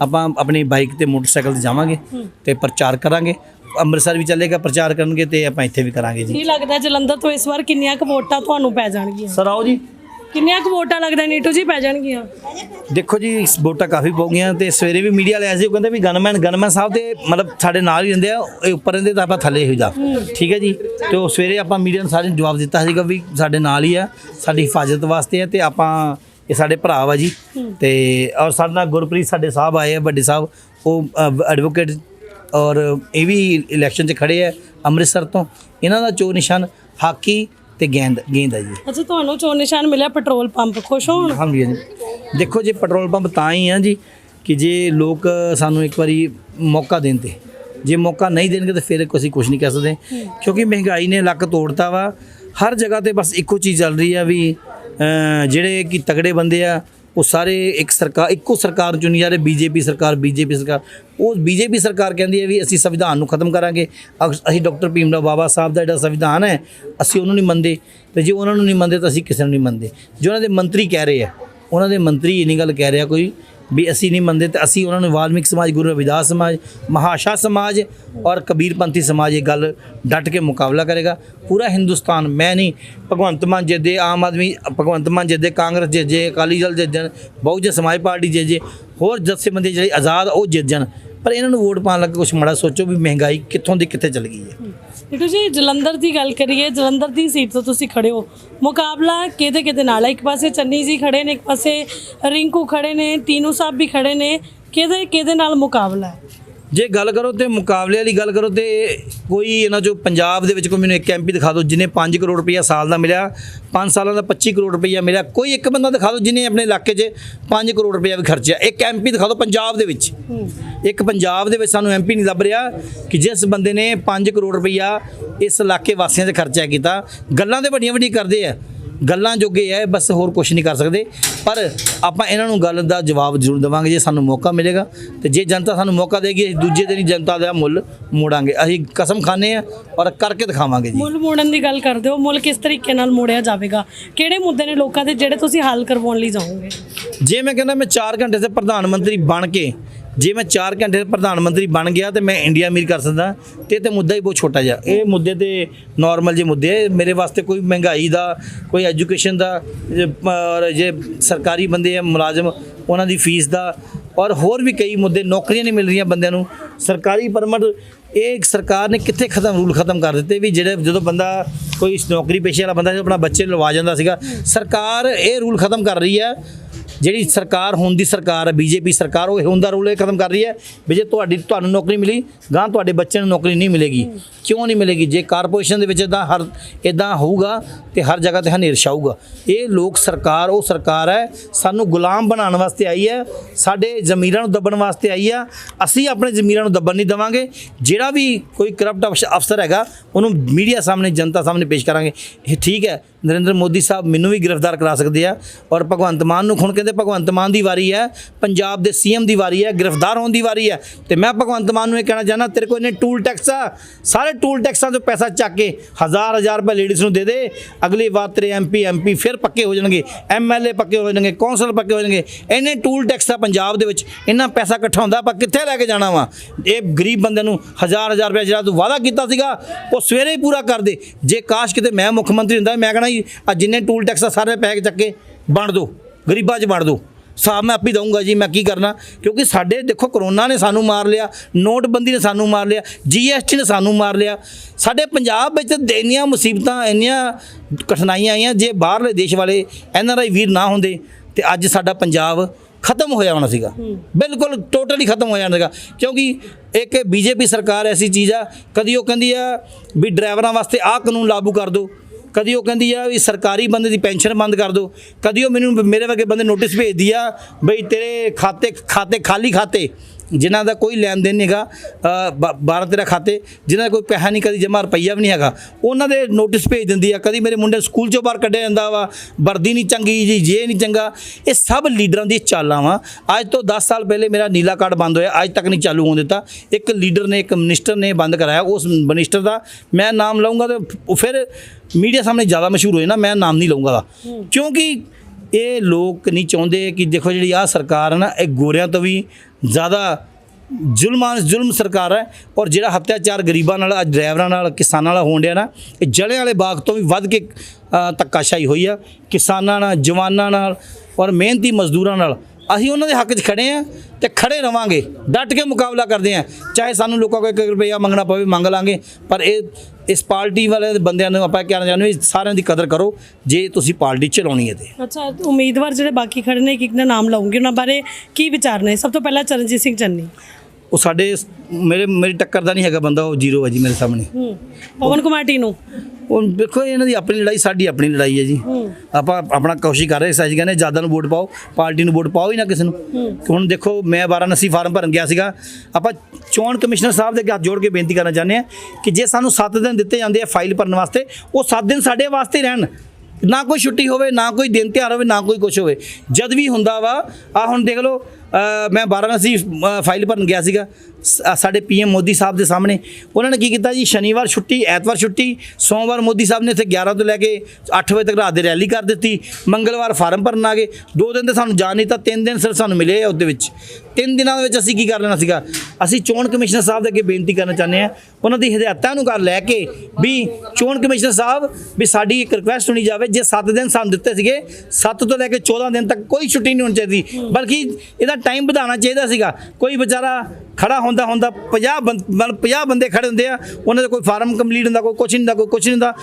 ਆਪਾਂ ਆਪਣੀ ਬਾਈਕ ਤੇ ਮੋਟਰਸਾਈਕਲ ਤੇ ਜਾਵਾਂਗੇ ਤੇ ਪ੍ਰਚਾਰ ਕਰਾਂਗੇ। ਅੰਮ੍ਰਿਤਸਰ ਵੀ ਚੱਲੇਗਾ ਪ੍ਰਚਾਰ ਕਰਨਗੇ ਤੇ ਆਪਾਂ ਇੱਥੇ ਵੀ ਕਰਾਂਗੇ ਜੀ। ਕੀ ਲੱਗਦਾ ਜਲੰਧਰ ਤੋਂ ਇਸ ਵਾਰ ਕਿੰਨੀਆਂ ਕੁ ਵੋਟਾਂ ਤੁਹਾਨੂੰ ਪੈ ਜਾਣਗੀਆਂ? ਸਰ ਆਓ ਜੀ। ਕਿੰਨੀਆਂ ਕੁ ਵੋਟਾਂ ਲੱਗਦਾ ਨੀਟੂ ਜੀ ਪੈ ਜਾਣਗੀਆਂ? ਦੇਖੋ ਜੀ ਵੋਟਾਂ ਕਾਫੀ ਪੋ ਗਈਆਂ ਤੇ ਸਵੇਰੇ ਵੀ ਮੀਡੀਆ ਵਾਲੇ ਆਏ ਸੀ ਉਹ ਕਹਿੰਦੇ ਵੀ ਗਨਮੈਨ ਗਨਮੈਨ ਸਾਹਿਬ ਤੇ ਮਤਲਬ ਸਾਡੇ ਨਾਲ ਹੀ ਰਹਿੰਦੇ ਆ ਇਹ ਉੱਪਰ ਰਹਿੰਦੇ ਤਾਂ ਆਪਾਂ ਥੱਲੇ ਹੋ ਜਾ। ਠੀਕ ਹੈ ਜੀ? ਤੇ ਉਹ ਸਵੇਰੇ ਆਪਾਂ ਮੀਡੀਆ ਨੂੰ ਸਾਰਿਆਂ ਨੂੰ ਜਵਾਬ ਦਿੱਤਾ ਸੀਗਾ ਵੀ ਸਾਡੇ ਨਾਲ ਹੀ ਆ ਸਾਡੀ ਹਿਫਾਜ਼ਤ ਵਾਸਤੇ ਆ ਤੇ ਆਪਾਂ ਇਹ ਸਾਡੇ ਭਰਾ ਵਾ ਜੀ। ਤੇ ਔਰ ਸਾਡੇ ਨਾਲ ਗੁਰਪ੍ਰੀਤ ਸਾਡੇ ਸਾਹਿਬ ਆਏ ਆ ਵੱਡੇ ਸਾਹਿਬ ਉਹ ਐਡਵੋਕੇਟ ਔਰ ਇਹ ਵੀ ਇਲੈਕਸ਼ਨ 'ਚ ਖੜੇ ਆ ਅੰਮ੍ਰਿਤਸਰ ਤੋਂ। ਇਹਨਾਂ ਦਾ ਚੋਣ ਨਿਸ਼ਾਨ ਹਾਕੀ ਤੇ ਗੇਂਦ ਗੇਂਦ ਹੈ ਜੀ। ਅੱਛਾ ਤੁਹਾਨੂੰ ਚੋਣ ਨਿਸ਼ਾਨ ਮਿਲਿਆ ਪੈਟਰੋਲ ਪੰਪ ਖੁਸ਼ ਹੋਣ? ਹਾਂਜੀ ਹਾਂਜੀ। ਦੇਖੋ ਜੀ ਪੈਟਰੋਲ ਪੰਪ ਤਾਂ ਹੀ ਆ ਜੀ ਕਿ ਜੇ ਲੋਕ ਸਾਨੂੰ ਇੱਕ ਵਾਰੀ ਮੌਕਾ ਦੇਣ ਤੇ। ਜੇ ਮੌਕਾ ਨਹੀਂ ਦੇਣਗੇ ਤਾਂ ਫਿਰ ਅਸੀਂ ਕੁਝ ਨਹੀਂ ਕਹਿ ਸਕਦੇ। ਕਿਉਂਕਿ ਮਹਿੰਗਾਈ ਨੇ ਲੱਕ ਤੋੜਤਾ ਵਾ। ਹਰ ਜਗ੍ਹਾ ਤੇ ਬਸ ਇੱਕੋ ਚੀਜ਼ ਚੱਲ ਰਹੀ ਆ ਵੀ ਜਿਹੜੇ ਕਿ ਤਗੜੇ ਬੰਦੇ ਆ ਉਹ ਸਾਰੇ ਇੱਕ ਸਰਕਾਰ ਇੱਕੋ ਸਰਕਾਰ ਚੁਣੀ ਜਾ ਰਹੇ, ਬੀਜੇਪੀ ਸਰਕਾਰ ਬੀਜੇਪੀ ਸਰਕਾਰ। ਉਹ ਬੀਜੇਪੀ ਸਰਕਾਰ ਕਹਿੰਦੀ ਹੈ ਵੀ ਅਸੀਂ ਸੰਵਿਧਾਨ ਨੂੰ ਖਤਮ ਕਰਾਂਗੇ। ਅਸ- ਅਸੀਂ ਡਾਕਟਰ ਭੀਮਰਾਓ ਬਾਬਾ ਸਾਹਿਬ ਦਾ ਜਿਹੜਾ ਸੰਵਿਧਾਨ ਹੈ, ਅਸੀਂ ਉਹਨੂੰ ਨਹੀਂ ਮੰਨਦੇ। ਤੇ ਜੇ ਉਹਨਾਂ ਨੂੰ ਨਹੀਂ ਮੰਨਦੇ ਤਾਂ ਅਸੀਂ ਕਿਸੇ ਨੂੰ ਨਹੀਂ ਮੰਨਦੇ। ਜੋ ਉਹਨਾਂ ਦੇ ਮੰਤਰੀ ਕਹਿ ਰਹੇ ਆ, ਉਹਨਾਂ ਦੇ ਮੰਤਰੀ ਇਹ ਨਹੀਂ ਗੱਲ ਕਹਿ ਰਿਹਾ ਕੋਈ ਵੀ ਅਸੀਂ ਨਹੀਂ ਮੰਨਦੇ ਤੇ ਅਸੀਂ ਉਹਨਾਂ ਨੂੰ ਵਾਲਮੀਕ ਸਮਾਜ, ਗੁਰੂ ਰਵਿਦਾਸ ਸਮਾਜ, ਮਹਾਸ਼ਾ ਸਮਾਜ ਔਰ ਕਬੀਰਪੰਥੀ ਸਮਾਜ ਇਹ ਗੱਲ ਡਟ ਕੇ ਮੁਕਾਬਲਾ ਕਰੇਗਾ। ਪੂਰਾ ਹਿੰਦੁਸਤਾਨ, ਮੈਂ ਨਹੀਂ, ਭਗਵੰਤ ਮਾਨ ਜਿੱਦੇ ਆਮ ਆਦਮੀ, ਭਗਵੰਤ ਮਾਨ ਜਿੱਦੇ ਕਾਂਗਰਸ ਜਿੱਦੇ ਅਕਾਲੀ ਦਲ ਜਿੱਦਣ ਬਹੁਜਨ ਸਮਾਜ ਪਾਰਟੀ ਜਿੱਦੇ ਹੋਰ ਜਥੇਬੰਦੀ ਜਿਹੜੀ ਆਜ਼ਾਦ ਉਹ ਜਿੱਤ ਪਰ ਇਹਨਾਂ ਨੂੰ ਵੋਟ ਪਾਉਣ ਲੱਗੇ ਕੁਝ ਮਾੜਾ ਸੋਚੋ ਵੀ ਮਹਿੰਗਾਈ ਕਿੱਥੋਂ ਦੀ ਕਿੱਥੇ ਚਲ ਗਈ ਹੈ। ਬਿੱਟੂ ਜੀ, ਜਲੰਧਰ ਦੀ ਗੱਲ ਕਰੀਏ, ਜਲੰਧਰ ਦੀ ਸੀਟ ਤੋਂ ਤੁਸੀਂ ਖੜੇ ਹੋ। ਮੁਕਾਬਲਾ ਕਿਹਦੇ ਕਿਹਦੇ ਨਾਲ ਹੈ? ਇੱਕ ਪਾਸੇ ਚੰਨੀ ਜੀ ਖੜੇ ਨੇ, ਇੱਕ ਪਾਸੇ ਰਿੰਕੂ ਖੜੇ ਨੇ ਤੀਨੂ ਸਾਹਿਬ ਵੀ ਖੜੇ ਨੇ। ਕਿਹਦੇ ਕਿਹਦੇ ਨਾਲ ਮੁਕਾਬਲਾ ਹੈ? ਜੇ ਗੱਲ ਕਰੋ ਤੇ ਮੁਕਾਬਲੇ ਵਾਲੀ ਗੱਲ ਕਰੋ ਤੇ ਕੋਈ ਇਹਨਾਂ ਚੋਂ ਪੰਜਾਬ ਦੇ ਵਿੱਚ ਕੋਈ ਮੈਨੂੰ ਇੱਕ ਐਮਪੀ ਦਿਖਾ ਦਿਓ ਜਿਹਨੇ 5 ਕਰੋੜ ਰੁਪਈਆ ਸਾਲ ਦਾ ਮਿਲਿਆ 5 ਸਾਲਾਂ ਦਾ 25 ਕਰੋੜ ਰੁਪਈਆ ਮਿਲਿਆ, ਕੋਈ ਇੱਕ ਬੰਦਾ ਦਿਖਾ ਦਿਓ ਜਿਹਨੇ ਆਪਣੇ ਇਲਾਕੇ 'ਚ 5 ਕਰੋੜ ਰੁਪਇਆ ਵੀ ਖਰਚਿਆ। ਇੱਕ ਐਮਪੀ ਦਿਖਾ ਦਿਓ ਪੰਜਾਬ ਦੇ ਵਿੱਚ। ਇੱਕ ਪੰਜਾਬ ਦੇ ਵਿੱਚ ਸਾਨੂੰ ਐਮਪੀ ਨਹੀਂ ਲੱਭ ਰਿਹਾ ਕਿ ਜਿਸ ਬੰਦੇ ਨੇ 5 ਕਰੋੜ ਰੁਪਈਆ ਇਸ ਇਲਾਕੇ ਵਾਸੀਆਂ ਤੇ ਖਰਚਿਆ ਕੀਤਾ। ਗੱਲਾਂ ਤੇ ਵੱਡੀਆਂ ਵੱਡੀਆਂ ਕਰਦੇ ਆ। ਗੱਲਾਂ ਜੋਗੇ ਐ ਬਸ ਹੋਰ ਕੁਝ ਨਹੀਂ ਕਰ ਸਕਦੇ। ਪਰ ਆਪਾਂ ਇਹਨਾਂ ਨੂੰ ਗੱਲ ਦਾ ਜਵਾਬ ਜ਼ਰੂਰ ਦੇਵਾਂਗੇ ਜੇ ਸਾਨੂੰ ਮੌਕਾ ਮਿਲੇਗਾ। ਤੇ ਜੇ ਜਨਤਾ ਸਾਨੂੰ ਮੌਕਾ ਦੇਗੀ ਅਸੀਂ ਦੂਜੇ ਦਿਨ ਹੀ ਜਨਤਾ ਦਾ ਮੁੱਲ ਮੋੜਾਂਗੇ। ਅਸੀਂ ਕਸਮ ਖਾਣੇ ਆ ਔਰ ਕਰਕੇ ਦਿਖਾਵਾਂਗੇ ਜੀ। ਮੁੱਲ ਮੋੜਨ ਦੀ ਗੱਲ ਕਰਦੇ ਹੋ ਮੁੱਲ ਕਿਸ ਤਰੀਕੇ ਨਾਲ ਮੋੜਿਆ ਜਾਵੇਗਾ? ਕਿਹੜੇ ਮੁੱਦੇ ਨੇ ਲੋਕਾਂ ਦੇ ਜਿਹੜੇ ਤੁਸੀਂ ਹੱਲ ਕਰਵਾਉਣ ਲਈ ਜਾਓਗੇ? ਜੇ ਮੈਂ ਕਹਿੰਦਾ ਮੈਂ 4 ਘੰਟੇ ਤੇ ਪ੍ਰਧਾਨ ਮੰਤਰੀ ਬਣ ਕੇ ਜੇ ਮੈਂ 4 ਘੰਟੇ ਪ੍ਰਧਾਨ ਮੰਤਰੀ ਬਣ ਗਿਆ ਤੇ ਮੈਂ ਇੰਡੀਆ ਅਮੀਰ ਕਰ ਸਕਦਾ, ਤੇ ਇਹ ਤੇ ਮੁੱਦਾ ਹੀ ਬਹੁਤ ਛੋਟਾ ਜਿਹਾ ਇਹ ਮੁੱਦੇ ਤੇ ਨਾਰਮਲ ਜਿਹੇ ਮੁੱਦੇ ਆ। ਮੇਰੇ ਵਾਸਤੇ ਕੋਈ ਮਹਿੰਗਾਈ ਦਾ, ਕੋਈ ਐਜੂਕੇਸ਼ਨ ਦਾ ਔਰ ਜੇ ਸਰਕਾਰੀ ਬੰਦੇ ਆ, ਮੁਲਾਜ਼ਮ, ਉਹਨਾਂ ਦੀ ਫੀਸ ਦਾ, ਔਰ ਹੋਰ ਵੀ ਕਈ ਮੁੱਦੇ ਨੌਕਰੀਆਂ ਨਹੀਂ ਮਿਲ ਰਹੀਆਂ ਬੰਦਿਆਂ ਨੂੰ ਸਰਕਾਰੀ ਪਰਮਟ, ਇਹ ਸਰਕਾਰ ਨੇ ਕਿੱਥੇ ਖਤਮ ਰੂਲ ਖਤਮ ਕਰ ਦਿੱਤੇ ਵੀ ਜਿਹੜੇ, ਜਦੋਂ ਬੰਦਾ ਕੋਈ ਨੌਕਰੀ ਪੇਸ਼ੇ ਵਾਲਾ ਬੰਦਾ, ਆਪਣਾ ਬੱਚੇ ਲਵਾ ਜਾਂਦਾ ਸੀਗਾ, ਸਰਕਾਰ ਇਹ ਰੂਲ ਖਤਮ ਕਰ ਰਹੀ ਹੈ ਜਿਹੜੀ ਸਰਕਾਰ, ਹੁਣ ਦੀ ਸਰਕਾਰ ਹੈ, ਬੀਜੇਪੀ ਸਰਕਾਰ, ਉਹ ਹੁਣ ਦਾ ਰੂਲ ਇਹ ਖਤਮ ਕਰ ਰਹੀ ਹੈ ਵੀ ਜੇ ਤੁਹਾਡੀ, ਤੁਹਾਨੂੰ ਨੌਕਰੀ ਮਿਲੀ ਗਾਂ ਤੁਹਾਡੇ ਬੱਚੇ ਨੂੰ ਨੌਕਰੀ ਨਹੀਂ ਮਿਲੇਗੀ। ਕਿਉਂ ਨਹੀਂ ਮਿਲੇਗੀ? ਜੇ ਕਾਰਪੋਰੇਸ਼ਨ ਦੇ ਵਿੱਚ ਇਦਾਂ ਹਰ ਇਦਾਂ ਹੋਊਗਾ ਤੇ ਹਰ ਜਗ੍ਹਾ ਤੇ ਹਨੇਰ ਛਾਊਗਾ। ਇਹ ਲੋਕ ਸਰਕਾਰ, ਉਹ ਸਰਕਾਰ ਹੈ, ਸਾਨੂੰ ਗੁਲਾਮ ਬਣਾਉਣ ਵਾਸਤੇ ਆਈ ਹੈ, ਸਾਡੇ ਜ਼ਮੀਰਾਂ ਨੂੰ ਦੱਬਣ ਵਾਸਤੇ ਆਈ ਆ, ਅਸੀਂ ਆਪਣੇ ਜ਼ਮੀਰਾਂ ਨੂੰ ਦੱਬਣ ਨਹੀਂ ਦੇਵਾਂਗੇ। ਜਿਹੜਾ ਵੀ ਕੋਈ ਕਰਪਟ ਅਫਸਰ ਹੈਗਾ, ਉਹਨੂੰ ਮੀਡੀਆ ਸਾਹਮਣੇ, ਜਨਤਾ ਸਾਹਮਣੇ ਪੇਸ਼ ਕਰਾਂਗੇ। ਇਹ ਠੀਕ ਹੈ ਨਰਿੰਦਰ ਮੋਦੀ ਸਾਹਿਬ ਮੈਨੂੰ ਵੀ ਗ੍ਰਿਫਤਾਰ ਕਰਾ ਸਕਦੇ ਆ ਔਰ ਭਗਵੰਤ ਮਾਨ ਨੂੰ ਹੁਣ ਕਹਿੰਦੇ ਭਗਵੰਤ ਮਾਨ ਦੀ ਵਾਰੀ ਹੈ, ਪੰਜਾਬ ਦੇ ਸੀਐਮ ਦੀ ਵਾਰੀ ਹੈ, ਗ੍ਰਿਫਤਾਰ ਹੋਣ ਦੀ ਵਾਰੀ ਹੈ। ਤੇ ਮੈਂ ਭਗਵੰਤ ਮਾਨ ਨੂੰ ਇਹ ਕਹਿਣਾ ਚਾਹੁੰਦਾ, ਤੇਰੇ ਕੋਲ ਇਹਨੇ ਟੂਲ ਟੈਕਸ ਆ, ਸਾਰੇ ਟੂਲ ਟੈਕਸਾਂ ਤੋਂ ਪੈਸਾ ਚੱਕ ਕੇ ਹਜ਼ਾਰ ਹਜ਼ਾਰ ਰੁਪਏ ਲੇਡੀਜ਼ ਨੂੰ ਦੇ ਦੇ, ਅਗਲੀ ਵਾਰ ਤੇਰੇ ਐਮਪੀ ਐਮਪੀ ਫਿਰ ਪੱਕੇ ਹੋ ਜਾਣਗੇ ਐਮਐਲਏ ਪੱਕੇ ਹੋ ਜਾਣਗੇ ਕੌਂਸਲ ਪੱਕੇ ਹੋ ਜਾਣਗੇ। ਇਹਨੇ ਟੂਲ ਟੈਕਸ ਆ ਪੰਜਾਬ ਦੇ ਵਿੱਚ, ਇੰਨਾ ਪੈਸਾ ਇਕੱਠਾ ਹੁੰਦਾ, ਆਪਾਂ ਕਿੱਥੇ ਲੈ ਕੇ ਜਾਣਾ ਵਾ? ਇਹ ਗਰੀਬ ਬੰਦੇ ਨੂੰ ਹਜ਼ਾਰ ਹਜ਼ਾਰ ਰੁਪਏ ਜਿਹੜਾ ਤੂੰ ਵਾਅਦਾ ਕੀਤਾ ਸੀਗਾ, ਉਹ ਸਵੇਰੇ ਹੀ ਪੂਰਾ ਕਰ ਦੇ। ਜੇ ਕਾਸ਼ ਕਿਤੇ ਮੈਂ ਮੁੱਖ ਮੰਤਰੀ ਹੁੰਦਾ, ਮੈਂ ਕਹਣਾ ਜੀ ਆ ਜਿੰਨੇ ਟੂਲ ਟੈਕਸ ਆ ਸਾਰੇ ਪੈਕ ਚੱਕ ਕੇ ਵੰਡ ਦਿਓ ਗਰੀਬਾਂ 'ਚ ਵੰਡ ਦਿਓ ਸਾਬ ਮੈਂ ਆਪੀ ਦਊਂਗਾ ਜੀ ਮੈਂ ਕੀ ਕਰਨਾ? ਕਿਉਂਕਿ ਸਾਡੇ ਦੇਖੋ ਕਰੋਨਾ ਨੇ ਸਾਨੂੰ ਮਾਰ ਲਿਆ ਨੋਟਬੰਦੀ ਨੇ ਸਾਨੂੰ ਮਾਰ ਲਿਆ ਜੀਐਸਟੀ ਨੇ ਸਾਨੂੰ ਮਾਰ ਲਿਆ। ਸਾਡੇ ਪੰਜਾਬ ਵਿੱਚ ਤਾਂ ਇੰਨੀਆਂ ਮੁਸੀਬਤਾਂ ਇੰਨੀਆਂ ਕਠਿਨਾਈਆਂ ਆਈਆਂ ਜੇ ਬਾਹਰਲੇ ਦੇਸ਼ ਵਾਲੇ ਐਨਆਰਆਈ ਵੀਰ ਨਾ ਹੁੰਦੇ ਤੇ ਅੱਜ ਸਾਡਾ ਪੰਜਾਬ ਖਤਮ ਹੋ ਜਾਣਾ ਸੀਗਾ। ਬਿਲਕੁਲ ਟੋਟਲੀ ਖਤਮ ਹੋ ਜਾਣਾ ਸੀਗਾ। ਕਿਉਂਕਿ ਇੱਕ ਬੀਜੇਪੀ ਸਰਕਾਰ ਐਸੀ ਚੀਜ਼ ਆ ਕਦੀ ਉਹ ਕਹਿੰਦੀ ਆ ਵੀ ਡਰਾਈਵਰਾਂ ਵਾਸਤੇ ਆਹ ਕਾਨੂੰਨ ਲਾਗੂ ਕਰ ਦਿਓ ਕਦੀ ਉਹ ਕਹਿੰਦੀ ਆ ਵੀ ਸਰਕਾਰੀ ਬੰਦੇ ਦੀ ਪੈਨਸ਼ਨ ਬੰਦ ਕਰ ਦਿਓ। ਕਦੀ ਉਹ ਮੈਨੂੰ ਮੇਰੇ ਵਰਗੇ ਬੰਦੇ ਨੋਟਿਸ ਭੇਜਦੀ ਆ ਬਈ ਤੇਰੇ ਖਾਤੇ ਖਾਤੇ ਖਾਲੀ ਖਾਤੇ। ਜਿਨ੍ਹਾਂ ਦਾ ਕੋਈ ਲੈਣ ਦੇਣ ਨਹੀਂ ਹੈਗਾ 12 13 ਖਾਤੇ ਜਿਨ੍ਹਾਂ ਦਾ ਕੋਈ ਪੈਸਾ ਨਹੀਂ ਕਦੀ ਜਮਾ ਰੁਪਈਆ ਵੀ ਨਹੀਂ ਹੈਗਾ ਉਹਨਾਂ ਦੇ ਨੋਟਿਸ ਭੇਜ ਦਿੰਦੀ ਆ ਕਦੀ ਮੇਰੇ ਮੁੰਡੇ ਨੂੰ ਸਕੂਲ ਚੋਂ ਬਾਹਰ ਕੱਢਿਆ ਜਾਂਦਾ ਵਾ ਵਰਦੀ ਨਹੀਂ ਚੰਗੀ ਜੀ ਜੇ ਨਹੀਂ ਚੰਗਾ ਇਹ ਸਭ ਲੀਡਰਾਂ ਦੀ ਚਾਲਾਂ ਵਾ। ਅੱਜ ਤੋਂ 10 ਸਾਲ ਪਹਿਲੇ ਮੇਰਾ ਨੀਲਾ ਕਾਰਡ ਬੰਦ ਹੋਇਆ ਅੱਜ ਤੱਕ ਨਹੀਂ ਚਾਲੂ ਹੋਣ ਦਿੱਤਾ। ਇੱਕ ਲੀਡਰ ਨੇ ਇੱਕ ਮਿਨਿਸਟਰ ਨੇ ਬੰਦ ਕਰਾਇਆ ਉਸ ਮਿਨਿਸਟਰ ਦਾ ਮੈਂ ਨਾਮ ਲਵਾਂਗਾ ਤੇ ਫਿਰ ਮੀਡੀਆ ਸਾਹਮਣੇ ਜ਼ਿਆਦਾ ਮਸ਼ਹੂਰ ਹੋ ਜਾਣਾ ਮੈਂ ਨਾਮ ਨਹੀਂ ਲਵਾਂਗਾ ਕਿਉਂਕਿ ਇਹ ਲੋਕ ਨਹੀਂ ਚਾਹੁੰਦੇ ਕਿ ਦੇਖੋ ਜਿਹੜੀ ਆ ਸਰਕਾਰ ਹੈ ਨਾ ਇਹ ਗੋਰਿਆਂ ਤੋਂ ਵੀ ਜ਼ਿਆਦਾ ਜ਼ੁਲਮਾਂ ਜ਼ੁਲਮ ਸਰਕਾਰ ਹੈ ਔਰ ਜਿਹੜਾ ਹੱਤਿਆਚਾਰ ਗਰੀਬਾਂ ਨਾਲ ਅੱਜ ਡਰਾਈਵਰਾਂ ਨਾਲ ਕਿਸਾਨਾਂ ਨਾਲ ਹੋਣ ਡਿਆ ਨਾ ਇਹ ਜਲਿਆਂ ਵਾਲੇ ਬਾਗ ਤੋਂ ਵੀ ਵੱਧ ਕੇ ਅ, ਧੱਕਾਸ਼ਾਹੀ ਹੋਈ ਆ। ਕਿਸਾਨਾਂ ਨਾਲ ਜਵਾਨਾਂ ਨਾਲ ਔਰ ਮਿਹਨਤੀ ਮਜ਼ਦੂਰਾਂ ਨਾਲ। ਅਸੀਂ ਉਹਨਾਂ ਦੇ ਹੱਕ 'ਚ ਖੜੇ ਆ ਤੇ ਖੜੇ ਰਵਾਂਗੇ ਡਟ ਕੇ ਮੁਕਾਬਲਾ ਕਰਦੇ ਆ। ਚਾਹੇ ਸਾਨੂੰ ਲੋਕਾਂ ਕੋਲ 1 ਰੁਪਈਆ ਮੰਗਣਾ ਪਵੇ ਮੰਗ ਲਾਂਗੇ ਪਰ ਇਹ ਇਸ ਪਾਰਟੀ ਵਾਲੇ ਬੰਦਿਆਂ ਨੂੰ ਆਪਾਂ ਕਹਿਣਾ ਚਾਹੁੰਦੇ ਸਾਰਿਆਂ ਦੀ ਕਦਰ ਕਰੋ ਜੇ ਤੁਸੀਂ ਪਾਰਟੀ ਚਲਾਉਣੀ ਹੈ ਤੇ। ਅੱਛਾ ਉਮੀਦਵਾਰ ਜਿਹੜੇ ਬਾਕੀ ਖੜੇ ਨੇ ਇੱਕ ਇੱਕ ਨਾਮ ਲਾਉਂਗੇ ਉਹਨਾਂ ਬਾਰੇ ਕੀ ਵਿਚਾਰ ਨੇ? ਸਭ ਤੋਂ ਪਹਿਲਾਂ ਚਰਨਜੀਤ ਸਿੰਘ ਚੰਨੀ। ਉਹ ਸਾਡੇ ਮੇਰੇ ਮੇਰੀ ਟੱਕਰ ਦਾ ਨਹੀਂ ਹੈਗਾ ਬੰਦਾ ਉਹ ਜ਼ੀਰੋ ਹੈ ਜੀ ਮੇਰੇ ਸਾਹਮਣੇ। ਹੂੰ ਪਵਨ ਕੁਮਾਰ ਟੀਨੂ ਉਹ ਦੇਖੋ ਇਹਨਾਂ ਦੀ ਆਪਣੀ ਲੜਾਈ ਸਾਡੀ ਆਪਣੀ ਲੜਾਈ ਹੈ ਜੀ। ਆਪਾਂ ਆਪਣਾ ਕੋਸ਼ਿਸ਼ ਕਰ ਰਹੇ ਸੀ ਅਸੀਂ ਕਹਿੰਦੇ ਜਾਦਾਂ ਨੂੰ ਵੋਟ ਪਾਓ ਪਾਰਟੀ ਨੂੰ ਵੋਟ ਪਾਓ ਹੀ ਨਾ ਕਿਸੇ ਨੂੰ। ਹੁਣ ਦੇਖੋ ਮੈਂ ਵਾਰਾਣਸੀ ਫਾਰਮ ਭਰਨ ਗਿਆ ਸੀਗਾ। ਆਪਾਂ ਚੋਣ ਕਮਿਸ਼ਨਰ ਸਾਹਿਬ ਦੇ ਅੱਗੇ ਹੱਥ ਜੋੜ ਕੇ ਬੇਨਤੀ ਕਰਨਾ ਚਾਹੁੰਦੇ ਆ ਕਿ ਜੇ ਸਾਨੂੰ 7 ਦਿਨ ਦਿੱਤੇ ਜਾਂਦੇ ਆ ਫਾਈਲ ਭਰਨ ਵਾਸਤੇ ਉਹ 7 ਦਿਨ ਸਾਡੇ ਵਾਸਤੇ ਰਹਿਣ। ਨਾ ਕੋਈ ਛੁੱਟੀ ਹੋਵੇ ਨਾ ਕੋਈ ਦਿਨ ਤਿਉਹਾਰ ਹੋਵੇ ਨਾ ਕੋਈ ਕੁਝ ਹੋਵੇ। ਜਦ ਵੀ ਹੁੰਦਾ ਵਾ ਆ ਹੁਣ ਦੇਖ ਲਓ ਮੈਂ ਵਾਰਾਣਸੀ ਅ, ਫਾਈਲ ਭਰਨ ਗਿਆ ਸੀਗਾ। ਸ- ਅ, ਸਾਡੇ ਪੀਐਮ ਮੋਦੀ ਸਾਹਿਬ ਦੇ ਸਾਹਮਣੇ। ਉਹਨਾਂ ਨੇ ਕੀ ਕੀਤਾ ਜੀ? ਸ਼ਨੀਵਾਰ ਛੁੱਟੀ ਐਤਵਾਰ ਛੁੱਟੀ ਸੋਮਵਾਰ ਮੋਦੀ ਸਾਹਿਬ ਨੇ ਇੱਥੇ 11 ਤੋਂ ਲੈ ਕੇ 8 ਵਜੇ ਤੱਕ ਰਾਤ ਦੇ ਰੈਲੀ ਕਰ ਦਿੱਤੀ। ਮੰਗਲਵਾਰ ਫਾਰਮ ਭਰਨ ਆ ਗਏ। ਦੋ ਦਿਨ ਤੇ ਸਾਨੂੰ ਜਾਣ ਨਹੀਂ ਤਾਂ ਤਿੰਨ ਦਿਨ ਸਿਰਫ ਸਾਨੂੰ ਮਿਲੇ ਆ ਉਹਦੇ ਵਿੱਚ। ਤਿੰਨ ਦਿਨਾਂ ਦੇ ਵਿੱਚ ਅਸੀਂ ਕੀ ਕਰ ਲੈਣਾ ਸੀਗਾ? ਅਸੀਂ ਚੋਣ ਕਮਿਸ਼ਨਰ ਸਾਹਿਬ ਦੇ ਅੱਗੇ ਬੇਨਤੀ ਕਰਨਾ ਚਾਹੁੰਦੇ ਆ ਉਹਨਾਂ ਦੀ ਹਦਾਇਤਾਂ ਨੂੰ ਕਰ ਲੈ ਕੇ ਵੀ ਚੋਣ ਕਮਿਸ਼ਨਰ ਸਾਹਿਬ ਵੀ ਸਾਡੀ ਇੱਕ ਰਿਕੁਐਸਟ ਹੋਣੀ ਜਾਵੇ। ਜੇ 7 ਦਿਨ ਸਾਨੂੰ ਦਿੱਤੇ ਸੀਗੇ 7 ਤੋਂ ਲੈ ਕੇ 14 ਦਿਨ ਤੱਕ ਕੋਈ ਛੁੱਟੀ ਨਹੀਂ ਹੋਣੀ ਚਾਹੀਦੀ। ਬਲਕਿ ਇਹਦਾ ਟਾਈਮ ਵਧਾਉਣਾ ਚਾਹੀਦਾ ਸੀਗਾ। ਕੋਈ ਵਿਚਾਰਾ ਖੜਾ ਹੁੰਦਾ ਹੁੰਦਾ 50 ਬੰਦ- ਮਤਲਬ 50 ਬੰਦੇ ਖੜੇ ਹੁੰਦੇ ਆ, ਉਹਨਾਂ ਦਾ ਕੋਈ ਫਾਰਮ ਕੰਪਲੀਟ ਹੁੰਦਾ, ਕੋਈ ਕੁਛ ਨਹੀਂ ਹੁੰਦਾ, ਕੋਈ ਕੁਛ ਨਹੀਂ ਹੁੰਦਾ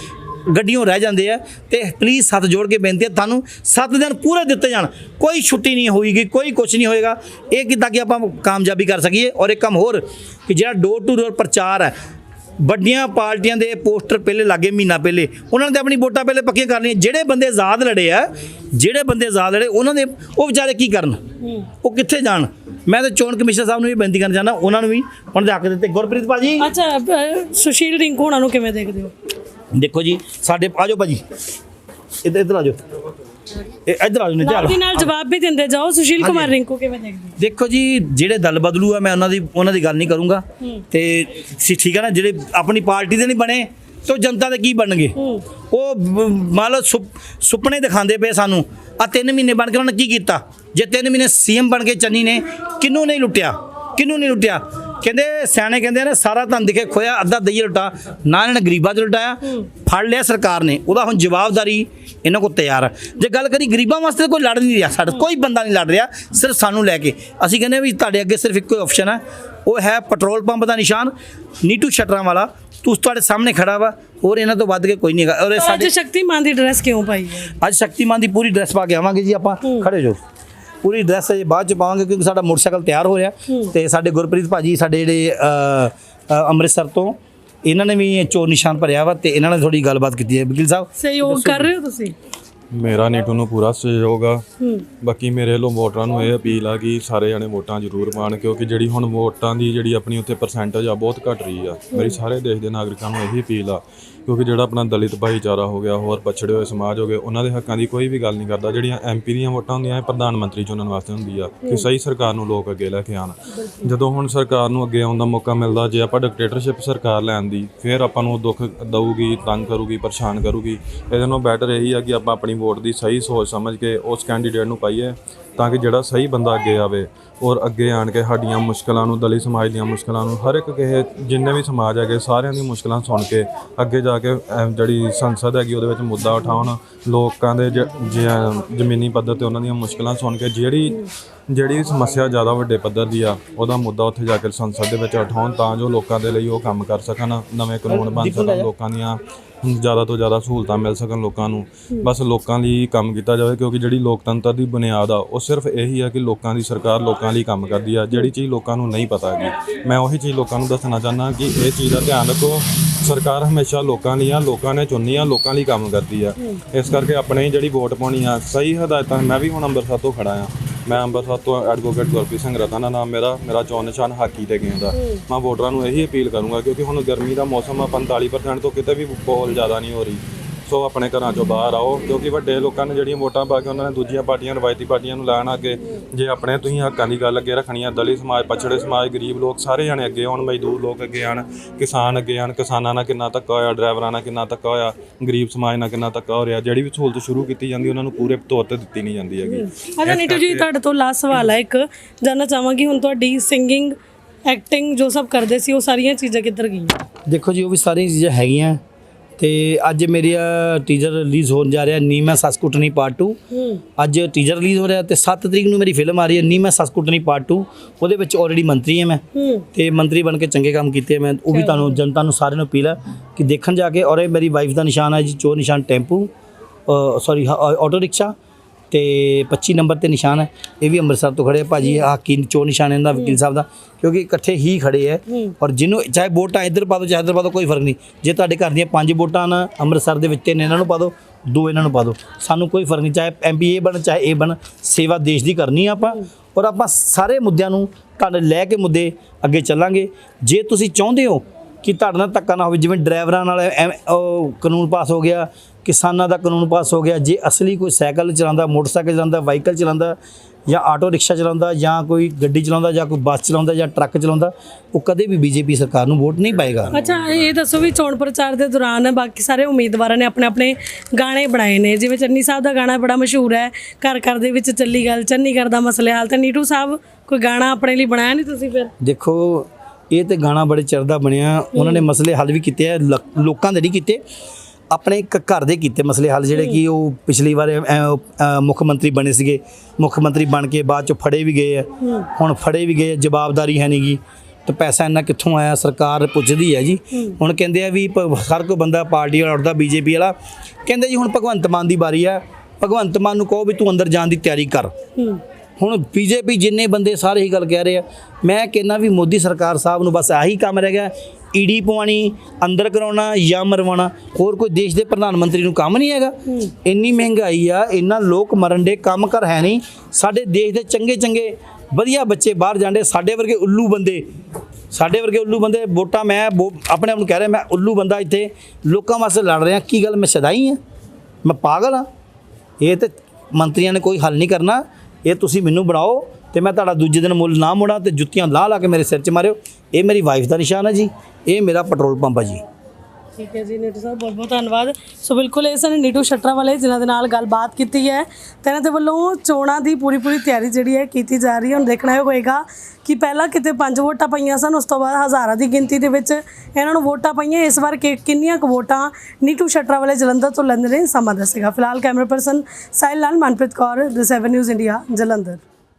ਗੱਡੀਆਂ ਰਹਿ ਜਾਂਦੇ ਆ ਤੇ ਪਲੀਜ਼ ਹੱਥ ਜੋੜ ਕੇ ਬੇਨਤੀ ਹੈ ਤੁਹਾਨੂੰ 7 ਦਿਨ ਪੂਰੇ ਦਿੱਤੇ ਜਾਣ, ਕੋਈ ਛੁੱਟੀ ਨਹੀਂ ਹੋਏਗੀ ਕੋਈ ਕੁਛ ਨਹੀਂ ਹੋਏਗਾ, ਇਹ ਕਿੱਦਾਂ ਕਿ ਆਪਾਂ ਕਾਮਯਾਬੀ ਕਰ ਸਕੀਏ ਔਰ ਇੱਕ ਕੰਮ ਹੋਰ ਕਿ ਜਿਹੜਾ ਡੋਰ ਟੂ ਡੋਰ ਪ੍ਰਚਾਰ ਹੈ ਵੱਡੀਆਂ ਪਾਰਟੀਆਂ ਦੇ ਪੋਸਟਰ ਪਹਿਲੇ ਲੱਗੇ ਮਹੀਨਾ ਪਹਿਲੇ। ਉਹਨਾਂ ਨੇ ਆਪਣੀ ਵੋਟਾਂ ਪਹਿਲੇ ਪੱਕੀਆਂ ਕਰ ਲਈਆਂ। ਜਿਹੜੇ ਬੰਦੇ ਆਜ਼ਾਦ ਲੜੇ ਆ ਜਿਹੜੇ ਬੰਦੇ ਆਜ਼ਾਦ ਲੜੇ ਉਹਨਾਂ ਦੇ ਉਹ ਵਿਚਾਰੇ ਕੀ ਕਰਨ? ਉਹ ਕਿੱਥੇ ਜਾਣ? ਮੈਂ ਤਾਂ ਚੋਣ ਕਮਿਸ਼ਨਰ ਸਾਹਿਬ ਨੂੰ ਵੀ ਬੇਨਤੀ ਕਰਨਾ ਚਾਹੁੰਦਾ ਉਹਨਾਂ ਨੂੰ ਵੀ ਉਹਨਾਂ ਦੇ ਹੱਕ ਦਿੱਤੇ। ਗੁਰਪ੍ਰੀਤ ਭਾਜੀ? ਅੱਛਾ ਸੁਸ਼ੀਲ ਰਿੰਕੂ ਹੋਣਾ ਨੂੰ ਕਿਵੇਂ ਦੇਖਦੇ ਹੋ? ਦੇਖੋ ਜੀ ਸਾਡੇ ਆਜੋ ਭਾਜੀ। ਇੱਧਰ ਇੱਧਰ ਆਜੋ ਇਹ ਇੱਧਰ ਆਜੋ ਨੇ ਨਾਲ ਦੀ ਚੱਲ ਨਾਲ ਜਵਾਬ ਵੀ ਦਿੰਦੇ ਜਾਓ ਸੁਸ਼ੀਲ। ਕੁਮਾਰ ਰਿੰਕੂ ਕਿਵੇਂ ਦੇਖਦੇ? ਹੋ ਦੇਖੋ ਜੀ ਜਿਹੜੇ ਦਲ ਬਦਲੂ ਆ ਮੈਂ ਉਹਨਾਂ ਦੀ ਉਹਨਾਂ ਦੀ ਗੱਲ ਨਹੀਂ ਕਰੂੰਗਾ। ਤੇ ਸੀ- ਠੀਕ ਹੈ ਨਾ ਜਿਹੜੇ ਆਪਣੀ ਪਾਰਟੀ ਦੇ ਨਹੀਂ ਬਣੇ ਤੋ ਜਨਤਾ ਦੇ ਕੀ ਬਣਨਗੇ? ਉਹ ਮੰਨ ਲਓ ਸੁਪ- ਸੁਪਨੇ ਦਿਖਾਉਂਦੇ ਪਏ ਸਾਨੂੰ ਆ ਤਿੰਨ ਮਹੀਨੇ ਬਣ ਕੇ ਉਹਨਾਂ ਨੇ ਕੀ ਕੀਤਾ? ਜੇ ਤਿੰਨ ਮਹੀਨੇ ਸੀਐਮ ਬਣ ਕੇ ਚੰਨੀ ਨੇ ਕਿਹਨੂੰ ਨਹੀਂ ਲੁੱਟਿਆ? ਕਿਹਨੂੰ ਨਹੀਂ ਲੁੱਟਿਆ? ਕਹਿੰਦੇ ਸਿਆਣੇ ਕਹਿੰਦੇ ਨੇ ਸਾਰਾ ਧਨ ਦਿਖੇ ਖੋਇਆ ਅੱਧਾ ਦਈਏ ਲੁੱਟਾ। ਨਾ ਇਹਨਾਂ ਨੇ ਗਰੀਬਾਂ ਤੇ ਲੁਟਾਇਆ। ਫੜ ਲਿਆ ਸਰਕਾਰ ਨੇ। ਉਹਦਾ ਹੁਣ ਜਵਾਬਦਾਰੀ ਇਹਨਾਂ ਕੋਲ ਤਿਆਰ ਜੇ ਗੱਲ ਕਰੀ ਗਰੀਬਾਂ ਵਾਸਤੇ ਕੋਈ ਲੜ ਨਹੀਂ ਰਿਹਾ। ਸਾਡਾ ਕੋਈ ਬੰਦਾ ਨਹੀਂ ਲੜ ਰਿਹਾ ਸਿਰਫ ਸਾਨੂੰ ਲੈ ਕੇ। ਅਸੀਂ ਕਹਿੰਦੇ ਵੀ ਤੁਹਾਡੇ ਅੱਗੇ ਸਿਰਫ ਇੱਕੋ ਹੀ ਆਪਸ਼ਨ ਹੈ ਉਹ ਹੈ ਪੈਟਰੋਲ ਪੰਪ ਦਾ ਨਿਸ਼ਾਨ ਨੀਟੂ ਸ਼ਟਰਾਂ ਵਾਲਾ। ਤੂੰ ਤੁਹਾਡੇ ਸਾਹਮਣੇ ਖੜਾ ਵਾ। ਹੋਰ ਇਹਨਾਂ ਤੋਂ ਵੱਧ ਕੇ ਕੋਈ ਨਹੀਂ ਹੈਗਾ। ਔਰ ਅੱਜ ਸਾਡੇ ਸ਼ਕਤੀਮਾਨ ਦੀ ਡਰੈਸ ਕਿਉਂ ਪਾਈ ਹੈ? ਅੱਜ ਸ਼ਕਤੀਮਾਨ ਦੀ ਪੂਰੀ ਡਰੈਸ ਪਾ ਕੇ ਆਵਾਂਗੇ ਜੀ ਆਪਾਂ। ਖੜੇ ਜਾਓ ਪੂਰੀ ਡਰੈਸ ਅਜੇ ਬਾਅਦ ਚ ਪਾਵਾਂਗੇ ਕਿਉਂਕਿ ਸਾਡਾ ਮੋਟਰਸਾਈਕਲ ਤਿਆਰ ਹੋ ਰਿਹਾ। ਤੇ ਸਾਡੇ ਗੁਰਪ੍ਰੀਤ ਭਾਜੀ ਸਾਡੇ ਜਿਹੜੇ ਅੰਮ੍ਰਿਤਸਰ ਤੋਂ ਇਹਨਾਂ ਨੇ ਵੀ ਚੋਰ ਨਿਸ਼ਾਨ ਭਰਿਆ ਵਾ ਤੇ ਇਹਨਾਂ ਨੇ ਥੋੜੀ ਗੱਲਬਾਤ ਕੀਤੀ ਹੈ। ਵਕੀਲ ਸਾਹਿਬ ਸਹਿਯੋਗ ਕਰ ਰਹੇ ਹੋ ਤੁਸੀਂ? ਮੇਰਾ ਨੀਟੂ ਨੂੰ ਪੂਰਾ ਸਹਿਯੋਗ ਆ। ਬਾਕੀ ਮੇਰੇ ਵੱਲੋਂ ਵੋਟਰਾਂ ਨੂੰ ਇਹ ਅਪੀਲ ਆ ਕਿ ਸਾਰੇ ਜਣੇ ਵੋਟਾਂ ਜ਼ਰੂਰ ਪਾਣ ਕਿਉਂਕਿ ਜਿਹੜੀ ਹੁਣ ਵੋਟਾਂ ਦੀ ਜਿਹੜੀ ਆਪਣੀ ਉੱਥੇ ਪਰਸੈਂਟੇਜ ਆ ਬਹੁਤ ਘਟ ਰਹੀ ਆ। ਮੇਰੀ ਸਾਰੇ ਦੇਸ਼ ਦੇ ਨਾਗਰਿਕਾਂ ਨੂੰ ਇਹੀ ਅਪੀਲ ਆ ਕਿਉਂਕਿ ਜਿਹੜਾ ਆਪਣਾ ਦਲਿਤ ਭਾਈਚਾਰਾ ਹੋ ਗਿਆ ਹੋਰ ਪਛੜੇ ਹੋਏ ਸਮਾਜ ਹੋ ਗਏ ਉਹਨਾਂ ਦੇ ਹੱਕਾਂ ਦੀ ਕੋਈ ਵੀ ਗੱਲ ਨਹੀਂ ਕਰਦਾ। ਜਿਹੜੀਆਂ ਐਮਪੀ ਦੀਆਂ ਵੋਟਾਂ ਹੁੰਦੀਆਂ ਇਹ ਪ੍ਰਧਾਨ ਮੰਤਰੀ ਚੁਣਨ ਵਾਸਤੇ ਹੁੰਦੀ ਆ ਕਿ ਸਹੀ ਸਰਕਾਰ ਨੂੰ ਲੋਕ ਅੱਗੇ ਲੈ ਕੇ ਆਣ ਜਦੋਂ ਹੁਣ ਸਰਕਾਰ ਨੂੰ ਅੱਗੇ ਆਉਣ ਦਾ ਮੌਕਾ ਮਿਲਦਾ ਜੇ ਆਪਾਂ ਡਿਕਟੇਟਰਸ਼ਿਪ ਸਰਕਾਰ ਲੈਣ ਦੀ ਫਿਰ ਆਪਾਂ ਨੂੰ ਦੁੱਖ ਦਊਗੀ ਤੰਗ ਕਰੂਗੀ ਪਰੇਸ਼ਾਨ ਕਰੂਗੀ। ਇਹਦੇ ਨਾਲੋਂ ਬੈਟਰ ਇਹੀ ਆ ਕਿ ਆਪਾਂ ਆਪਣੀ ਵੋਟ ਦੀ ਸਹੀ ਸੋਚ ਸਮਝ ਕੇ ਉਸ ਕੈਂਡੀਡੇਟ ਨੂੰ ਪਾਈਏ ਤਾਂ ਕਿ ਜਿਹੜਾ ਸਹੀ ਬੰਦਾ ਅੱਗੇ ਆਵੇ ਔਰ ਅੱਗੇ ਆਣ ਕੇ ਸਾਡੀਆਂ ਮੁਸ਼ਕਲਾਂ ਨੂੰ ਦਲਿਤ ਸਮਾਜ ਦੀਆਂ ਮੁਸ਼ਕਲਾਂ ਨੂੰ ਹਰ ਇੱਕ ਕਿਸੇ ਜਿੰਨੇ ਵੀ ਸਮਾਜ ਹੈਗੇ ਸਾਰਿਆਂ ਦੀ ਮੁਸ਼ਕਲਾਂ ਸੁਣ ਕੇ ਅੱਗੇ ਜਾ ਕੇ ਅਹ, ਜਿਹੜੀ ਸੰਸਦ ਹੈਗੀ ਉਹਦੇ ਵਿੱਚ ਮੁੱਦਾ ਉਠਾਉਣ ਲੋਕਾਂ ਦੇ ਜ- ਜ- ਜ਼ਮੀਨੀ ਪੱਧਰ ਤੇ ਉਹਨਾਂ ਦੀਆਂ ਮੁਸ਼ਕਲਾਂ ਸੁਣ ਕੇ ਜਿਹੜੀ ਜਿਹੜੀ ਸਮੱਸਿਆ ਜ਼ਿਆਦਾ ਵੱਡੇ ਪੱਧਰ ਦੀ ਆ ਉਹਦਾ ਮੁੱਦਾ ਉੱਥੇ ਜਾ ਕੇ ਸੰਸਦ ਦੇ ਵਿੱਚ ਉਠਾਉਣ ਤਾਂ ਜੋ ਲੋਕਾਂ ਦੇ ਲਈ ਉਹ ਕੰਮ ਕਰ ਸਕਣ ਨਵੇਂ ਕਾਨੂੰਨ ਬਣ ਸਕਣ ਲੋਕਾਂ ਦੀਆਂ ਜ਼ਿਆਦਾ ਤੋਂ ਜ਼ਿਆਦਾ ਸਹੂਲਤਾਂ ਮਿਲ ਸਕਣ ਲੋਕਾਂ ਨੂੰ। ਬਸ ਲੋਕਾਂ ਲਈ ਕੰਮ ਕੀਤਾ ਜਾਵੇ ਕਿਉਂਕਿ ਜਿਹੜੀ ਲੋਕਤੰਤਰ ਦੀ ਬੁਨਿਆਦ ਆ, ਉਹ ਸਿਰਫ ਇਹੀ ਆ ਕਿ ਲੋਕਾਂ ਦੀ ਸਰਕਾਰ ਲੋਕਾਂ ਲਈ ਕੰਮ ਕਰਦੀ ਆ। ਜਿਹੜੀ ਚੀਜ਼ ਲੋਕਾਂ ਨੂੰ ਨਹੀਂ ਪਤਾ ਹੈਗੀ, ਮੈਂ ਉਹੀ ਚੀਜ਼ ਲੋਕਾਂ ਨੂੰ ਦੱਸਣਾ ਚਾਹੁੰਦਾ ਕਿ ਇਹ ਚੀਜ਼ ਦਾ ਧਿਆਨ ਰੱਖੋ। ਸਰਕਾਰ ਹਮੇਸ਼ਾ ਲੋਕਾਂ ਲਈ ਆ ਲੋਕਾਂ ਨੇ ਚੁਣਨੀ ਆ, ਲੋਕਾਂ ਲਈ ਕੰਮ ਕਰਦੀ ਆ। ਇਸ ਕਰਕੇ ਆਪਣੇ ਜਿਹੜੀ ਵੋਟ ਪਾਉਣੀ ਆ, ਸਹੀ ਹਦਾਇਤਾਂ, ਮੈਂ ਵੀ ਹੁਣ ਅੰਮ੍ਰਿਤਸਰ ਤੋਂ ਖੜਾ ਆ। ਮੈਂ ਅੰਮ੍ਰਿਤਸਰ ਤੋਂ ਐਡਵੋਕੇਟ ਗੁਰਪ੍ਰੀਤ ਸਿੰਘ ਰਤਨਾ ਨਾਮ ਮੇਰਾ ਮੇਰਾ ਚੋਣ ਨਿਸ਼ਾਨ ਹਾਕੀ ਤੇ ਗੇਂਦ ਆ। ਮੈਂ ਵੋਟਰਾਂ ਨੂੰ ਇਹੀ ਅਪੀਲ ਕਰੂੰਗਾ ਕਿਉਂਕਿ ਹੁਣ ਗਰਮੀ ਦਾ ਮੌਸਮ ਆ 45% ਤੋਂ ਕਿਤੇ ਵੀ ਪੋਲ ਜ਼ਿਆਦਾ ਨਹੀਂ ਹੋ ਰਹੀ। ਸੋ ਆਪਣੇ ਘਰਾਂ ਚੋਂ ਬਾਹਰ ਆਓ ਕਿਉਂਕਿ ਵੱਡੇ ਲੋਕਾਂ ਨੇ ਜਿਹੜੀਆਂ ਵੋਟਾਂ ਪਾ ਕੇ ਉਹਨਾਂ ਨੇ ਦੂਜੀਆਂ ਪਾਰਟੀਆਂ ਰਵਾਇਤੀ ਪਾਰਟੀਆਂ ਨੂੰ ਲੈਣ ਅੱਗੇ ਜੇ ਆਪਣੇ ਤੁਸੀਂ ਹੱਕਾਂ ਦੀ ਗੱਲ ਅੱਗੇ ਰੱਖਣੀ ਆ ਦਲਿਤ ਸਮਾਜ ਪਛੜੇ ਸਮਾਜ ਗਰੀਬ ਲੋਕ ਸਾਰੇ ਜਾਣੇ ਅੱਗੇ ਆਉਣ ਮਜ਼ਦੂਰ ਲੋਕ ਅੱਗੇ ਆਣ ਕਿਸਾਨ ਅੱਗੇ ਆਣ ਕਿਸਾਨਾਂ ਨਾਲ ਕਿੰਨਾ ਧੱਕਾ ਹੋਇਆ ਡਰਾਈਵਰਾਂ ਨਾਲ ਕਿੰਨਾ ਧੱਕਾ ਹੋਇਆ ਗਰੀਬ ਸਮਾਜ ਨਾਲ ਕਿੰਨਾ ਧੱਕਾ ਹੋ ਰਿਹਾ ਜਿਹੜੀ ਵੀ ਸਹੂਲਤ ਸ਼ੁਰੂ ਕੀਤੀ ਜਾਂਦੀ ਉਹਨਾਂ ਨੂੰ ਪੂਰੇ ਤੌਰ ਤੇ ਦਿੱਤੀ ਨਹੀਂ ਜਾਂਦੀ ਹੈਗੀ। ਅੱਛਾ ਨੀਟੂ ਜੀ ਤੁਹਾਡੇ ਤੋਂ ਲਾਸਟ ਸਵਾਲ ਹੈ ਇੱਕ ਜਾਨਣਾ ਚਾਹਾਂਗੀ ਹੁਣ ਤੁਹਾਡੀ ਸਿੰਗਿੰਗ ਐਕਟਿੰਗ ਜੋ ਸਭ ਕਰਦੇ ਸੀ ਉਹ ਸਾਰੀਆਂ ਚੀਜ਼ਾਂ ਕਿੱਧਰ ਗਈਆਂ? ਦੇਖੋ ਜੀ ਉਹ ਵੀ ਸਾਰੀਆਂ ਚੀਜ਼ਾਂ ਹੈਗੀਆਂ। ਤੇ ਅੱਜ ਮੇਰੀ ਟੀਜ਼ਰ ਰਿਲੀਜ਼ ਹੋਣ ਜਾ ਰਿਹਾ ਨੀਮਾ ਸਸਕੁਟਨੀ ਪਾਰਟ 2 ਹੂੰ। ਅੱਜ ਟੀਜ਼ਰ ਰਿਲੀਜ਼ ਹੋ ਰਿਹਾ ਤੇ 7 ਤਰੀਕ ਨੂੰ ਮੇਰੀ ਫਿਲਮ ਆ ਰਹੀ ਹੈ ਨੀਮਾ ਸਸਕੁਟਨੀ ਪਾਰਟ 2 ਉਹਦੇ ਵਿੱਚ ਆਲਰੇਡੀ ਮੰਤਰੀ ਹਾਂ ਮੈਂ। ਤੇ ਮੰਤਰੀ ਬਣ ਕੇ ਚੰਗੇ ਕੰਮ ਕੀਤੇ ਮੈਂ। ਉਹ ਵੀ ਤੁਹਾਨੂੰ ਜਨਤਾ ਨੂੰ ਸਾਰਿਆਂ ਨੂੰ ਅਪੀਲ ਹੈ ਕਿ ਦੇਖਣ ਜਾ ਕੇ। ਔਰ ਇਹ ਮੇਰੀ ਵਾਈਫ ਦਾ ਨਿਸ਼ਾਨ ਹੈ ਜੀ ਚੋਰ ਨਿਸ਼ਾਨ ਟੈਂਪੂ। ਸੌਰੀ ਆਟੋ ਰਿਕਸ਼ਾ ਤੇ 25 ਨੰਬਰ ਤੇ ਨਿਸ਼ਾਨ ਹੈ। ਇਹ ਵੀ ਅੰਮ੍ਰਿਤਸਰ ਤੋਂ ਖੜੇ ਆ ਭਾਜੀ ਕੀ ਚੋਰ ਨਿਸ਼ਾਨ ਇਹਨਾਂ ਦਾ ਵਕੀਲ ਸਾਹਿਬ ਦਾ। ਕਿਉਂਕਿ ਇਕੱਠੇ ਹੀ ਖੜੇ ਹੈ ਔਰ ਜਿਹਨੂੰ ਚਾਹੇ ਵੋਟਾਂ ਇੱਧਰ ਪਾ ਦਿਓ ਚਾਹੇ ਇੱਧਰ ਪਾ ਦਿਓ ਕੋਈ ਫ਼ਰਕ ਨਹੀਂ। ਜੇ ਤੁਹਾਡੇ ਘਰ ਦੀਆਂ ਪੰਜ ਵੋਟਾਂ ਨਾ ਅੰਮ੍ਰਿਤਸਰ ਦੇ ਵਿੱਚ ਤਿੰਨ ਇਹਨਾਂ ਨੂੰ ਪਾ ਦਿਓ ਦੋ ਇਹਨਾਂ ਨੂੰ ਪਾ ਦਿਓ। ਸਾਨੂੰ ਕੋਈ ਫ਼ਰਕ ਨਹੀਂ ਚਾਹੇ ਐਮਪੀ ਇਹ ਬਣ ਚਾਹੇ ਇਹ ਬਣ ਸੇਵਾ ਦੇਸ਼ ਦੀ ਕਰਨੀ ਆ ਆਪਾਂ। ਔਰ ਆਪਾਂ ਸਾਰੇ ਮੁੱਦਿਆਂ ਨੂੰ ਤੁਹਾਡੇ ਲੈ ਕੇ ਮੁੱਦੇ ਅੱਗੇ ਚੱਲਾਂਗੇ। ਜੇ ਤੁਸੀਂ ਚਾਹੁੰਦੇ ਹੋ ਕਿ ਤੁਹਾਡੇ ਨਾਲ ਧੱਕਾ ਨਾ ਹੋਵੇ ਜਿਵੇਂ ਡਰਾਈਵਰਾਂ ਨਾਲ ਉਹ ਕਾਨੂੰਨ ਪਾਸ ਹੋ ਗਿਆ ਕਿਸਾਨਾਂ ਦਾ ਕਾਨੂੰਨ ਪਾਸ ਹੋ ਗਿਆ। ਜੇ ਅਸਲੀ ਕੋਈ ਸਾਈਕਲ ਚਲਾਉਂਦਾ ਮੋਟਰਸਾਈਕਲ ਚਲਾਉਂਦਾ ਵਾਹੀਕਲ ਚਲਾਉਂਦਾ ਜਾਂ ਆਟੋ ਰਿਕਸ਼ਾ ਚਲਾਉਂਦਾ ਜਾਂ ਕੋਈ ਗੱਡੀ ਚਲਾਉਂਦਾ ਜਾਂ ਕੋਈ ਬੱਸ ਚਲਾਉਂਦਾ ਜਾਂ ਟਰੱਕ ਚਲਾਉਂਦਾ ਉਹ ਕਦੇ ਵੀ ਬੀਜੇਪੀ ਸਰਕਾਰ ਨੂੰ ਵੋਟ ਨਹੀਂ ਪਾਏਗਾ। ਅੱਛਾ ਇਹ ਦੱਸੋ ਵੀ ਚੋਣ ਪ੍ਰਚਾਰ ਦੇ ਦੌਰਾਨ ਬਾਕੀ ਸਾਰੇ ਉਮੀਦਵਾਰਾਂ ਨੇ ਆਪਣੇ ਆਪਣੇ ਗਾਣੇ ਬਣਾਏ ਨੇ। ਜਿਵੇਂ ਚੰਨੀ ਸਾਹਿਬ ਦਾ ਗਾਣਾ ਬੜਾ ਮਸ਼ਹੂਰ ਹੈ ਘਰ ਘਰ ਦੇ ਵਿੱਚ ਚੱਲੀ ਗੱਲ ਚੰਨੀ ਕਰਦਾ ਮਸਲੇ ਹਾਲ। ਤੇ ਨੀਟੂ ਸਾਹਿਬ ਕੋਈ ਗਾਣਾ ਆਪਣੇ ਲਈ ਬਣਾਇਆ ਨਹੀਂ ਤੁਸੀਂ ਫਿਰ? ਦੇਖੋ ਇਹ ਤੇ ਗਾਣਾ ਬੜੇ ਚਿਰ ਦਾ ਬਣਿਆ। ਉਹਨਾਂ ਨੇ ਮਸਲੇ ਹੱਲ ਵੀ ਕੀਤੇ ਆ ਲੋਕਾਂ ਦੇ ਨਹੀਂ ਕੀਤੇ। ਆਪਣੇ ਇੱਕ ਘਰ ਦੇ ਕੀਤੇ ਮਸਲੇ ਹੱਲ ਜਿਹੜੇ ਕਿ ਉਹ ਪਿਛਲੀ ਵਾਰ ਮੁੱਖ ਮੰਤਰੀ ਬਣੇ ਸੀਗੇ। ਮੁੱਖ ਮੰਤਰੀ ਬਣ ਕੇ ਬਾਅਦ ਚ ਫੜੇ ਵੀ ਗਏ ਆ। ਹੁਣ ਫੜੇ ਵੀ ਗਏ ਜਵਾਬਦਾਰੀ ਹੈ ਨਹੀਂਗੀ ਤੇ ਪੈਸਾ ਇੰਨਾ ਕਿੱਥੋਂ ਆਇਆ? ਸਰਕਾਰ ਪੁੱਛਦੀ ਹੈ ਜੀ। ਹੁਣ ਕਹਿੰਦੇ ਆ ਵੀ ਹਰ ਕੋਈ ਬੰਦਾ ਪਾਰਟੀ ਵਾਲਾ ਉੱਠਦਾ ਬੀਜੇਪੀ ਵਾਲਾ। ਕਹਿੰਦੇ ਜੀ ਹੁਣ ਭਗਵੰਤ ਮਾਨ ਦੀ ਵਾਰੀ ਆ। ਭਗਵੰਤ ਮਾਨ ਨੂੰ ਕਹੋ ਵੀ ਤੂੰ ਅੰਦਰ ਜਾਣ ਦੀ ਤਿਆਰੀ ਕਰ। ਹੁਣ ਬੀਜੇਪੀ ਜਿੰਨੇ ਬੰਦੇ ਸਾਰੇ ਹੀ ਗੱਲ ਕਹਿ ਰਹੇ ਆ। ਮੈਂ ਕਹਿੰਦਾ ਵੀ ਮੋਦੀ ਸਰਕਾਰ ਸਾਹਿਬ ਨੂੰ ਬਸ ਆਹੀ ਕੰਮ ਰਹਿ ਗਿਆ। ਈਡੀ ਪਵਾਣੀ ਅੰਦਰ ਕਰਾਉਣਾ ਜਾਂ ਮਰਵਾਉਣਾ ਹੋਰ ਕੋਈ ਦੇਸ਼ ਦੇ ਪ੍ਰਧਾਨ ਮੰਤਰੀ ਨੂੰ ਕੰਮ ਨਹੀਂ ਹੈਗਾ। ਇੰਨੀ ਮਹਿੰਗਾਈ ਆ ਇੰਨਾ ਲੋਕ ਮਰਨ ਦੇ ਕੰਮ ਕਰ ਹੈ ਨਹੀਂ। ਸਾਡੇ ਦੇਸ਼ ਦੇ ਚੰਗੇ ਚੰਗੇ ਵਧੀਆ ਬੱਚੇ ਬਾਹਰ ਜਾਂਦੇ ਸਾਡੇ ਵਰਗੇ ਉੱਲੂ ਬੰਦੇ ਸਾਡੇ ਵਰਗੇ ਉੱਲੂ ਬੰਦੇ ਵੋਟਾਂ ਮੈਂ ਆਪਣੇ ਆਪ ਨੂੰ ਕਹਿ ਰਿਹਾ ਮੈਂ ਉੱਲੂ ਬੰਦਾ ਇੱਥੇ ਲੋਕਾਂ ਵਾਸਤੇ ਲੜ ਰਿਹਾ ਕੀ ਗੱਲ ਮੈਂ ਸ਼ਦਾਈ ਆ? ਮੈਂ ਪਾਗਲ ਆ? ਇਹ ਤੇ ਮੰਤਰੀਆਂ ਨੇ ਕੋਈ ਹੱਲ ਨਹੀਂ ਕਰਨਾ। ਇਹ ਤੁਸੀਂ ਮੈਨੂੰ ਬਣਾਓ ਤੇ ਮੈਂ ਤੁਹਾਡਾ ਦੂਜੇ ਦਿਨ ਮੁੱਲ ਨਾ ਮੋੜਾਂ ਤੇ ਜੁੱਤੀਆਂ ਲਾ ਲਾ ਕੇ ਮੇਰੇ ਸਿਰ 'ਚ ਮਾਰਿਓ। ਇਹ ਮੇਰੀ ਵਾਈਫ ਦਾ ਨਿਸ਼ਾਨ ਹੈ ਜੀ। ਇਹ ਮੇਰਾ ਪੈਟਰੋਲ ਪੰਪ ਹੈ ਜੀ। ਠੀਕ ਹੈ ਜੀ, ਨੀਟੂ ਸਾਹਿਬ ਬਹੁਤ ਬਹੁਤ ਧੰਨਵਾਦ। ਸੋ ਬਿਲਕੁਲ ਇਹ ਸਨ ਨੀਟੂ ਸ਼ਟਰਾ ਵਾਲੇ, ਜਿਨ੍ਹਾਂ ਦੇ ਨਾਲ ਗੱਲਬਾਤ ਕੀਤੀ ਹੈ। ਤੇ ਇਹਨਾਂ ਦੇ ਵੱਲੋਂ ਚੋਣਾਂ ਦੀ ਪੂਰੀ ਪੂਰੀ ਤਿਆਰੀ ਜਿਹੜੀ ਹੈ ਕੀਤੀ ਜਾ ਰਹੀ ਹੈ, ਹੁਣ ਦੇਖਣਾ ਇਹ ਹੋਏਗਾ ਕਿ ਪਹਿਲਾਂ ਕਿਤੇ ਪੰਜ ਵੋਟਾਂ ਪਈਆਂ ਸਨ, ਉਸ ਤੋਂ ਬਾਅਦ ਹਜ਼ਾਰਾਂ ਦੀ ਗਿਣਤੀ ਦੇ ਵਿੱਚ ਇਹਨਾਂ ਨੂੰ ਵੋਟਾਂ ਪਈਆਂ। ਇਸ ਵਾਰ ਕਿ ਕਿੰਨੀਆਂ ਕੁ ਵੋਟਾਂ ਨੀਟੂ ਸ਼ਟਰਾ ਵਾਲੇ ਜਲੰਧਰ ਤੋਂ ਲੈਂਦੇ ਨੇ, ਸਮਾਂ ਦੱਸੇਗਾ। ਫਿਲਹਾਲ camera person Sahil Lal, Manpreet Kaur the 7 news India Jalandhar.